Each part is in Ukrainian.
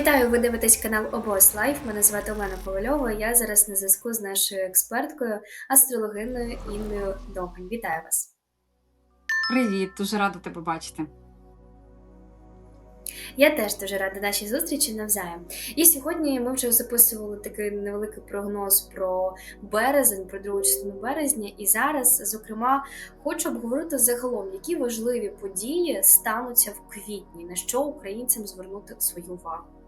Вітаю, ви дивитесь канал Обос Лайф. Мене звати Олена Ковальова. Я зараз на зв'язку з нашою експерткою, астрологиною Інною Довгань. Вітаю вас. Привіт, дуже рада тебе бачити. Я теж дуже рада нашій зустрічі навзаєм. І сьогодні ми вже записували такий невеликий прогноз про березень, про другу частину березня. І зараз, зокрема, хочу обговорити загалом, які важливі події стануться в квітні, на що українцям звернути свою увагу.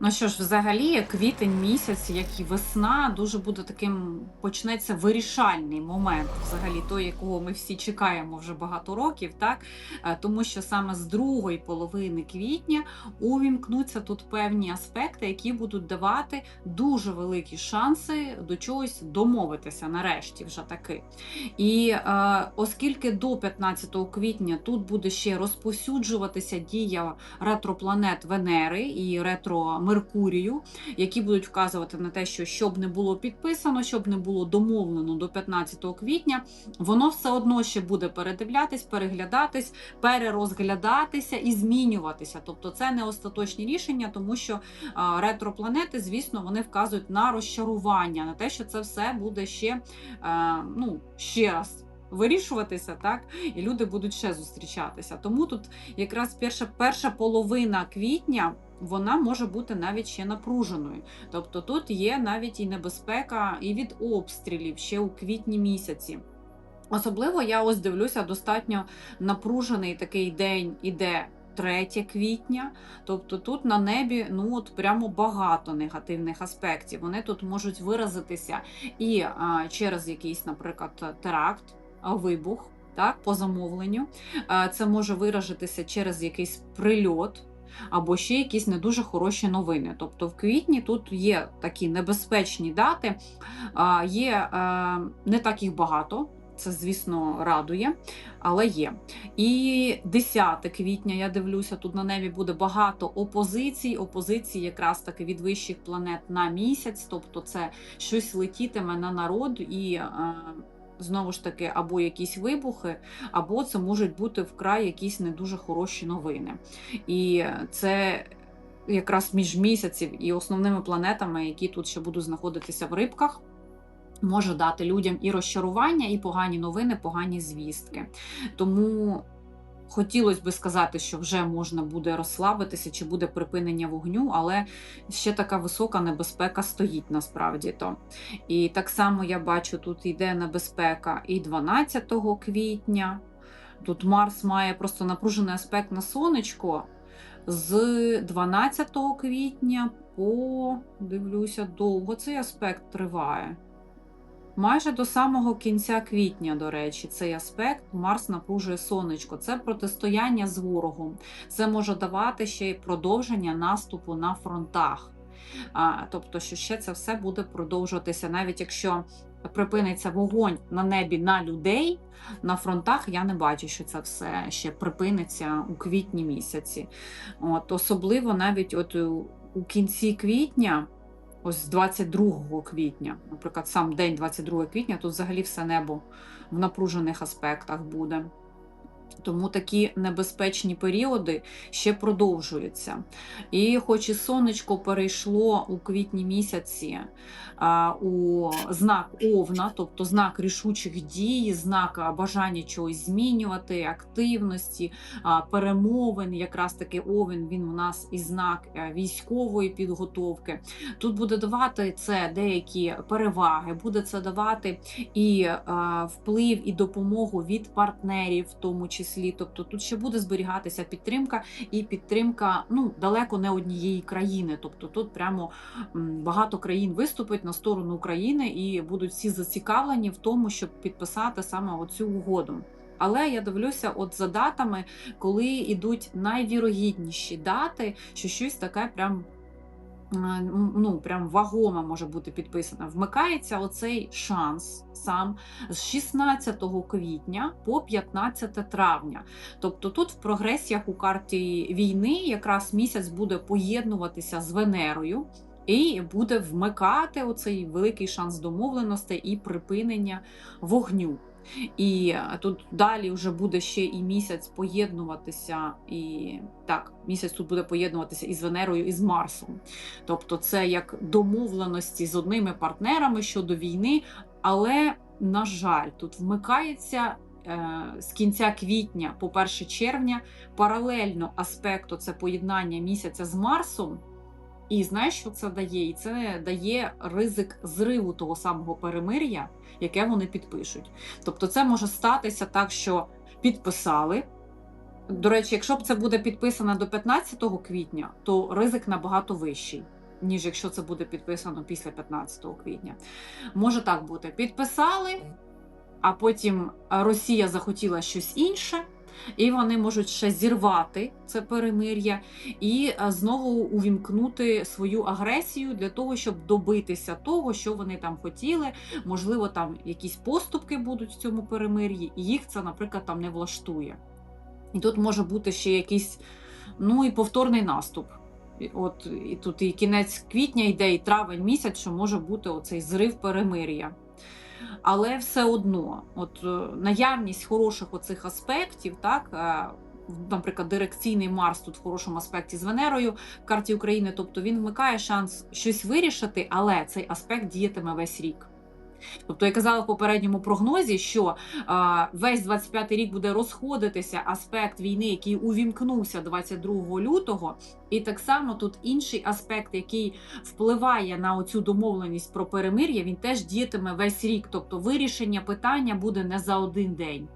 Ну що ж, взагалі, квітень місяць, як і весна, дуже буде таким почнеться вирішальний момент, взагалі той, якого ми всі чекаємо вже багато років, так Е, тому що саме з другої половини квітня увімкнуться тут певні аспекти, які будуть давати дуже великі шанси до чогось домовитися нарешті, вже таки. І е, оскільки до 15 квітня тут буде ще розповсюджуватися дія ретропланет Венери і ретро Меркурію, які будуть вказувати на те, що щоб не було підписано, щоб не було домовлено до 15 квітня, воно все одно ще буде передивлятись, переглядатись, перерозглядатися і змінюватися. Тобто це не остаточні рішення, тому що ретропланети, звісно, вони вказують на розчарування, на те, що це все буде ще, е, ну, ще раз. Вирішуватися, так, і люди будуть ще зустрічатися. Тому тут якраз перша перша половина квітня вона може бути навіть ще напруженою. Тобто тут є навіть і небезпека і від обстрілів ще у квітні місяці. Особливо я ось дивлюся, достатньо напружений такий день іде. 3 квітня, тобто тут на небі ну от прямо багато негативних аспектів. Вони тут можуть виразитися і а, через якийсь, наприклад, теракт, вибух, так, по замовленню. А, це може виражитися через якийсь прильот або ще якісь не дуже хороші новини. Тобто в квітні тут є такі небезпечні дати, є е, не так їх багато. Це, звісно, радує, але є. І 10 квітня я дивлюся, тут на небі буде багато опозицій. Опозиції якраз таки від вищих планет на місяць, тобто це щось летітиме на народ і. Знову ж таки, або якісь вибухи, або це можуть бути вкрай якісь не дуже хороші новини. І це якраз між місяців і основними планетами, які тут ще будуть знаходитися в рибках. Може дати людям і розчарування, і погані новини, погані звістки. Тому хотілося би сказати, що вже можна буде розслабитися, чи буде припинення вогню, але ще така висока небезпека стоїть насправді то. І так само я бачу, тут йде небезпека і 12 квітня. Тут Марс має просто напружений аспект на сонечко. З 12 квітня по дивлюся, довго цей аспект триває. Майже до самого кінця квітня, до речі, цей аспект Марс напружує сонечко. Це протистояння з ворогом. Це може давати ще й продовження наступу на фронтах. А, Тобто, що ще це все буде продовжуватися, навіть якщо припиниться вогонь на небі на людей, на фронтах я не бачу, що це все ще припиниться у квітні місяці. От, Особливо навіть от у, кінці квітня. Ось з 22 квітня, наприклад, сам день 22 квітня, тут взагалі все небо в напружених аспектах буде. Тому такі небезпечні періоди ще продовжуються. І хоч і сонечко перейшло у квітні місяці а, у знак Овна, тобто знак рішучих дій, знак бажання чогось змінювати, активності, а, перемовин, якраз таки Овен, він у нас і знак е, військової підготовки. Тут буде давати це деякі переваги, буде це давати і а, вплив, і допомогу від партнерів, в тому числі числі. Тобто тут ще буде зберігатися підтримка і підтримка ну далеко не однієї країни. Тобто тут прямо багато країн виступить на сторону України і будуть всі зацікавлені в тому, щоб підписати саме оцю угоду. Але я дивлюся, от за датами, коли йдуть найвірогідніші дати, що щось таке прям ну, прям вагома може бути підписана. Вмикається оцей шанс сам з 16 квітня по 15 травня. Тобто тут в прогресіях у карті війни якраз місяць буде поєднуватися з Венерою. І буде вмикати оцей великий шанс домовленостей і припинення вогню. І е, тут далі вже буде ще і місяць поєднуватися, і так, місяць тут буде поєднуватися із Венерою і з Марсом. Тобто, це як домовленості з одними партнерами щодо війни, але, на жаль, тут вмикається. е, З кінця квітня по 1 червня паралельно аспекту це поєднання місяця з Марсом. І знаєш, що це дає? І це дає ризик зриву того самого перемир'я, яке вони підпишуть. Тобто, це може статися так, що підписали. До речі, якщо б це буде підписано до 15 квітня, то ризик набагато вищий, ніж якщо це буде підписано після 15 квітня. Може так бути: підписали, а потім Росія захотіла щось інше. І вони можуть ще зірвати це перемир'я і е, знову увімкнути свою агресію для того, щоб добитися того, що вони там хотіли. Можливо, там якісь поступки будуть в цьому перемир'ї, і їх це, наприклад, там не влаштує. І тут може бути ще якийсь ну і повторний наступ. От і тут і кінець квітня йде, і травень місяць, що може бути оцей зрив перемир'я. Але все одно, от е, наявність хороших оцих аспектів, так. е, Наприклад, дирекційний Марс тут в хорошому аспекті з Венерою в карті України, тобто він вмикає шанс щось вирішити, але цей аспект діятиме весь рік. Тобто, я казала в попередньому прогнозі, що а, весь 25-й рік буде розходитися аспект війни, який увімкнувся 22 лютого, і так само тут інший аспект, який впливає на оцю домовленість про перемир'я, він теж діятиме весь рік. Тобто вирішення питання буде не за один день.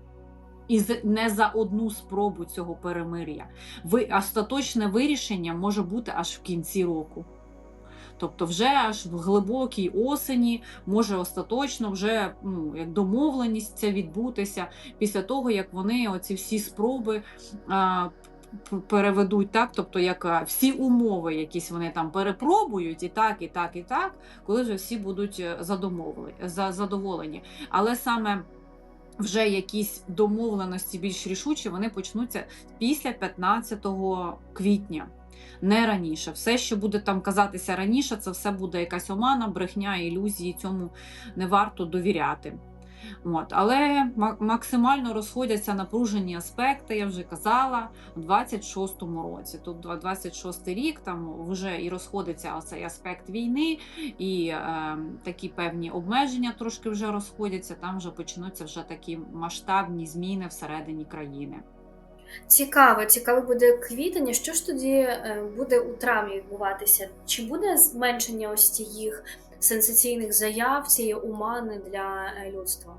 І не за одну спробу цього перемир'я. Ви остаточне вирішення може бути аж в кінці року. Тобто, вже аж в глибокій осені може остаточно вже ну, як домовленість ця відбутися після того, як вони оці всі спроби а, переведуть так, тобто як всі умови, якісь вони там перепробують, і так, і так, і так, коли вже всі будуть е, задоволені. Але саме вже якісь домовленості більш рішучі, вони почнуться після 15 квітня. Не раніше. Все, що буде там казатися раніше, це все буде якась омана, брехня, ілюзії. Цьому не варто довіряти. От. Але ма- максимально розходяться напружені аспекти, я вже казала, у 26-му році. Тут два- 26-й рік там вже і розходиться цей аспект війни, і е, такі певні обмеження трошки вже розходяться. Там вже почнуться вже такі масштабні зміни всередині країни. Цікаво, цікаво буде квітень. Що ж тоді е, буде у травні відбуватися? Чи буде зменшення ось цих сенсаційних заяв, цієї умани для е, людства?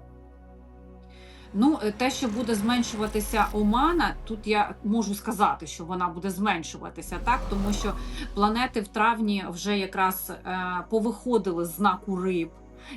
Ну, е, те, що буде зменшуватися омана, тут я можу сказати, що вона буде зменшуватися, так тому що планети в травні вже якраз е, повиходили з знаку риб.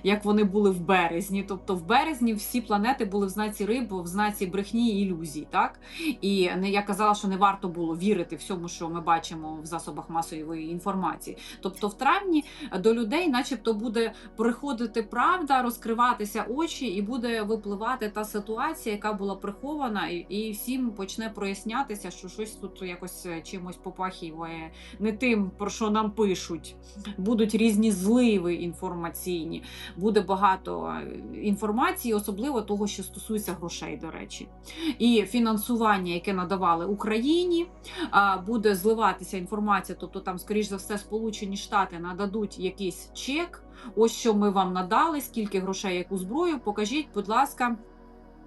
Як вони були в березні, тобто в березні всі планети були в знаці риб, в знаці брехні і ілюзій, так і не я казала, що не варто було вірити всьому, що ми бачимо в засобах масової інформації. Тобто, в травні до людей, начебто, буде приходити правда, розкриватися очі, і буде випливати та ситуація, яка була прихована, і, і всім почне прояснятися, що щось тут якось е, чимось попахіває не тим, про що нам пишуть. Будуть різні зливи інформаційні, буде багато е, інформації, особливо того, що стосується грошей, до речі. І фінансування, яке надавали Україні, буде зливатися інформація, тобто там, скоріш за все, Сполучені Штати нададуть якийсь чек. Ось що ми вам надали, скільки грошей, яку зброю. Покажіть, будь ласка.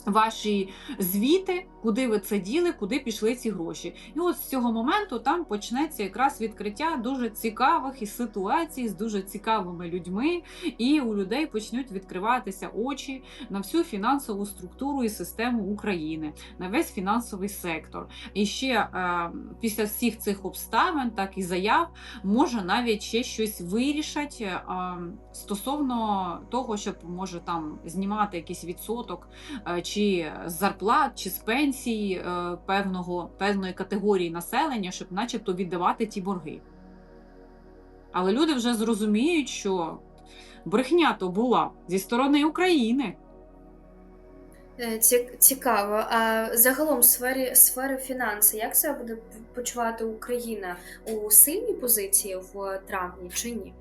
Ваші звіти, куди ви це діли, куди пішли ці гроші. І от з цього моменту там почнеться якраз відкриття дуже цікавих і ситуацій з дуже цікавими людьми, і у людей почнуть відкриватися очі на всю фінансову структуру і систему України, на весь фінансовий сектор. І ще е, після всіх цих обставин, так і заяв, може навіть ще щось вирішать е, стосовно того, щоб може там знімати якийсь відсоток е, чи з зарплат, чи з пенсій е, певного, певної категорії населення, щоб начебто віддавати ті борги. Але люди вже зрозуміють, що брехня то була зі сторони України. Е, Цікаво. А загалом сфері сфери фінанси, як себе буде почувати Україна у сильній позиції в травні чи ні?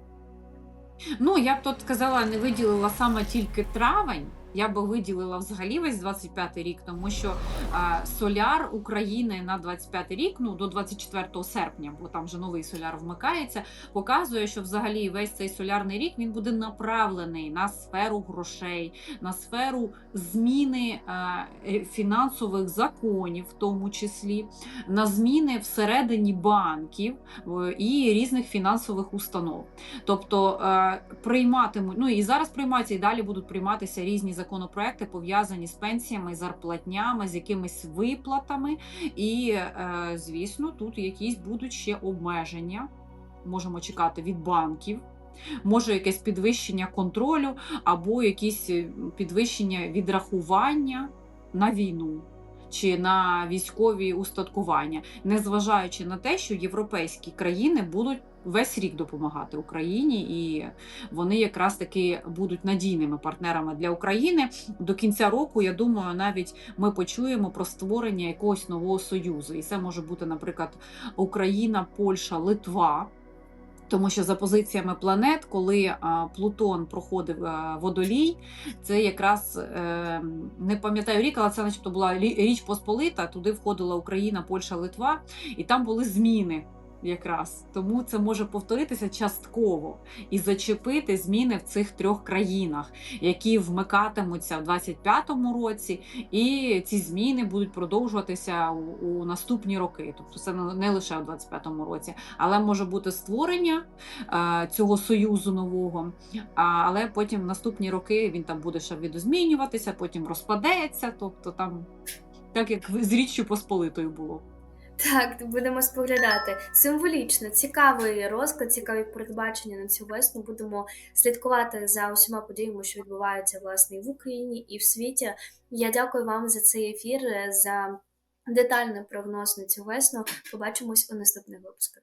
Ну, я б тут сказала, не виділила саме тільки травень я би виділила взагалі весь 25 рік, тому що е, соляр України на 25 рік, ну до 24 серпня, бо там вже новий соляр вмикається, показує, що взагалі весь цей солярний рік він буде направлений на сферу грошей, на сферу зміни е, фінансових законів, в тому числі на зміни всередині банків і різних фінансових установ. Тобто е, прийматимуть, ну і зараз приймаються, і далі будуть прийматися різні законопроекти, пов'язані з пенсіями, зарплатнями, з якимись виплатами. І, е, звісно, тут якісь будуть ще обмеження. Можемо чекати від банків. Може, якесь підвищення контролю або якісь підвищення відрахування на війну чи на військові устаткування, незважаючи на те, що європейські країни будуть весь рік допомагати Україні, і вони якраз таки будуть надійними партнерами для України. До кінця року, я думаю, навіть ми почуємо про створення якогось нового союзу. І це може бути, наприклад, Україна, Польща, Литва. Тому що за позиціями планет, коли Плутон проходив водолій, це якраз е, не пам'ятаю рік, але це, начебто, була річ Посполита. Туди входила Україна, Польща, Литва, і там були зміни. Якраз тому це може повторитися частково і зачепити зміни в цих трьох країнах, які вмикатимуться в 25-му році, і ці зміни будуть продовжуватися у, у наступні роки. Тобто це не лише у 25-му році, але може бути створення е, цього союзу нового. А, але потім в наступні роки він там буде ще відозмінюватися, потім розпадеться. Тобто там так як з річчю Посполитою було. Так, будемо споглядати. Символічно, цікавий розклад, цікаві передбачення на цю весну. Будемо слідкувати за усіма подіями, що відбуваються власне і в Україні, і в світі. Я дякую вам за цей ефір, за детальний прогноз на цю весну. Побачимось у наступних випусках.